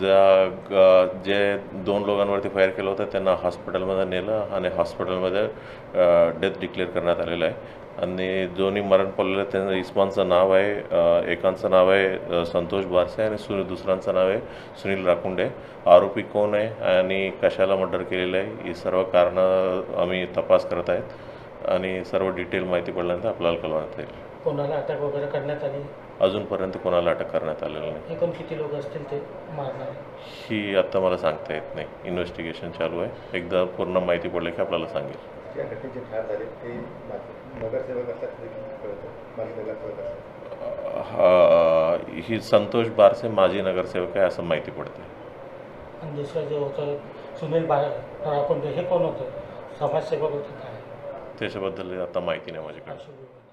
ज्या ग- जे दोन लोकांवरती फायर केलं होतं त्यांना हॉस्पिटलमध्ये नेलं आणि हॉस्पिटलमध्ये डेथ डिक्लेअर करण्यात आलेलं आहे. आणि दोन्ही मरण पावलेले त्यांचं इस्मानचं नाव आहे एकांचं नाव आहे संतोष बारसे आणि सुनील दुसऱ्यांचं नाव आहे सुनील राकुंडे. आरोपी कोण आहे आणि कशाला मर्डर केलेलं आहे ही सर्व कारणं आम्ही तपास करत आहेत. आणि सर्व डिटेल माहिती पडल्यानंतर आपल्याला कळवण्यात येईल. कोणाला अटक वगैरे करण्यात आली? अजूनपर्यंत कोणाला अटक करण्यात आलेलं नाही. एकूण किती लोक असतील ते मारणार? ही आता मला सांगता येत नाही. इन्व्हेस्टिगेशन चालू आहे. एकदा पूर्ण माहिती पडली की आपल्याला सांगेल. या घटनेत जे ठार झाले ते माजी नगरसेवक असतात ते कळतं? माजी नगरसेवक असतात. हा ही संतोष बारसे माजी नगरसेवक आहे असं माहिती पडते आणि दुसरं जे होतं सुनील बा राकोंडे हे कोण होतं? समाजसेवक होते काय त्याच्याबद्दल आता माहिती नाही माझ्याकडे.